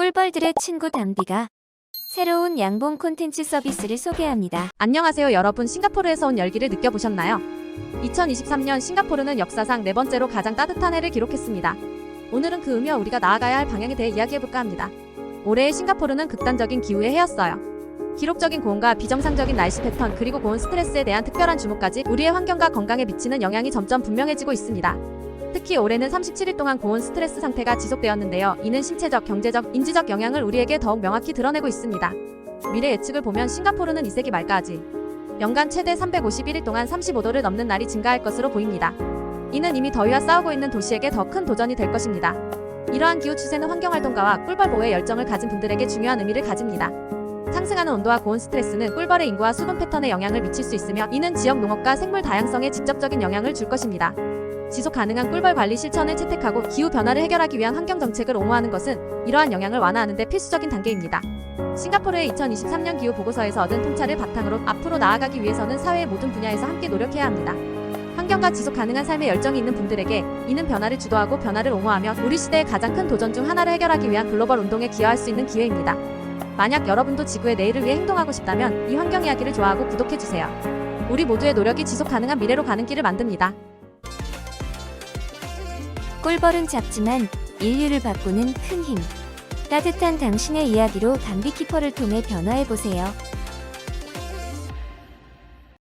꿀벌들의 친구 담비가 새로운 양봉 콘텐츠 서비스를 소개합니다. 안녕하세요 여러분 싱가포르에서 온 열기를 느껴보셨나요? 2023년 싱가포르는 역사상 네 번째로 가장 따뜻한 해를 기록했습니다. 오늘은 그 의미와 우리가 나아가야 할 방향에 대해 이야기해볼까 합니다. 올해의 싱가포르는 극단적인 기후의 해였어요. 기록적인 고온과 비정상적인 날씨 패턴 그리고 고온 스트레스에 대한 특별한 주목까지 우리의 환경과 건강에 미치는 영향이 점점 분명해지고 있습니다. 특히 올해는 37일 동안 고온 스트레스 상태가 지속되었는데요. 이는 신체적, 경제적, 인지적 영향을 우리에게 더욱 명확히 드러내고 있습니다. 미래 예측을 보면 싱가포르는 2세기 말까지 연간 최대 351일 동안 35도를 넘는 날이 증가할 것으로 보입니다. 이는 이미 더위와 싸우고 있는 도시에게 더 큰 도전이 될 것입니다. 이러한 기후 추세는 환경 활동가와 꿀벌 보호에 열정을 가진 분들에게 중요한 의미를 가집니다. 상승하는 온도와 고온 스트레스는 꿀벌의 인구와 수분 패턴에 영향을 미칠 수 있으며 이는 지역 농업과 생물 다양성에 직접적인 영향을 줄 것입니다. 지속 가능한 꿀벌 관리 실천을 채택하고 기후 변화를 해결하기 위한 환경 정책을 옹호하는 것은 이러한 영향을 완화하는 데 필수적인 단계입니다. 싱가포르의 2023년 기후 보고서에서 얻은 통찰을 바탕으로 앞으로 나아가기 위해서는 사회의 모든 분야에서 함께 노력해야 합니다. 환경과 지속 가능한 삶에 열정이 있는 분들에게 이는 변화를 주도하고 변화를 옹호하며 우리 시대의 가장 큰 도전 중 하나를 해결하기 위한 글로벌 운동에 기여할 수 있는 기회입니다. 만약 여러분도 지구의 내일을 위해 행동하고 싶다면 이 환경 이야기를 좋아하고 구독해주세요. 우리 모두의 노력이 지속 가능한 미래로 가는 길을 만듭니다. 꿀벌은 작지만 인류를 바꾸는 큰 힘. 따뜻한 당신의 이야기로 담비키퍼를 통해 변화해보세요.